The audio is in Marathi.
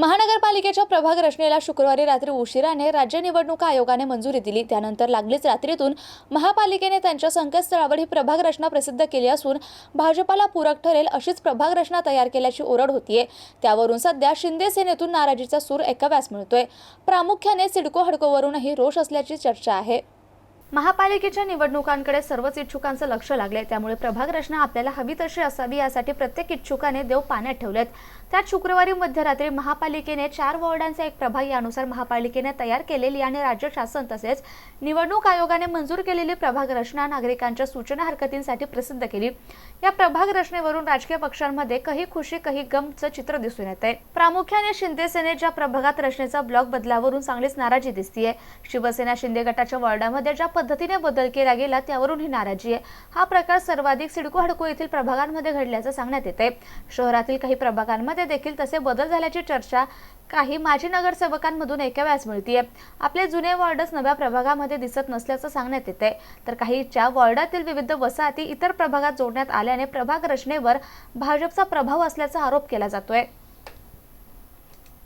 महानगरपालिकेच्या प्रभाग रचनेला शुक्रवारी रात्री उशिराने राज्य निवडणूक आयोगाने मंजुरी दिली. त्यानंतर लागलीच रात्रीतून महापालिकेने त्यांच्या संकेतस्थळावर ही प्रभाग रचना प्रसिद्ध केली असून भाजपाला पूरक ठरेल अशीच प्रभाग रचना तयार केल्याची ओरड होतीये. त्यावरून सध्या शिंदे सेनेतून नाराजीचा सूर ऐकाव्यास मिळतोय. प्रामुख्याने सिडको हडकोवरूनही रोष असल्याची चर्चा आहे. महापालिकेच्या निवडणुकांकडे सर्वच इच्छुकांचं लक्ष लागले त्यामुळे प्रभाग रचना आपल्याला हवी तशी असावी यासाठी प्रत्येक इच्छुकाने देव पाण्यात ठेवलेत. त्यात शुक्रवारी मध्यरात्री महापालिकेने चार वॉर्डांचा एक प्रभाग यानुसार महापालिकेने तयार केलेली आणि राज्य शासन तसेच निवडणूक आयोगाने मंजूर केलेली प्रभाग रचना नागरिकांच्या सूचना हरकतींसाठी प्रसिद्ध केली. या प्रभाग रचनेवरून राजकीय पक्षांमध्ये कही खुशी कही गमचं चित्र दिसून येत आहे प्रामुख्याने शिंदे सेनेच्या प्रभागात रचनेचा ब्लॉक बदलावरून चांगलीच नाराजी दिसतीये. शिवसेना शिंदे गटाच्या वॉर्डामध्ये ज्या पद्धतीने बदल केला गेला त्यावरून ही नाराजी आहे. हा प्रकार सर्वाधिक सिडको हडको येथील प्रभागांमध्ये घडल्याचं सांगण्यात येते शहरातील काही प्रभागांमध्ये देखील तसे बदल झाल्याची चर्चा काही माजी नगरसेवकांमधून एका ऐकाव्यास मिळतीये. आपले जुने वॉर्डच नव्या प्रभागामध्ये दिसत नसल्याचं सांगण्यात येते तर काहीच्या वॉर्डातील विविध वसाहती इतर प्रभागात जोडण्यात आल्याने प्रभाग रचनेवर भाजपचा प्रभाव असल्याचा आरोप केला जातोय.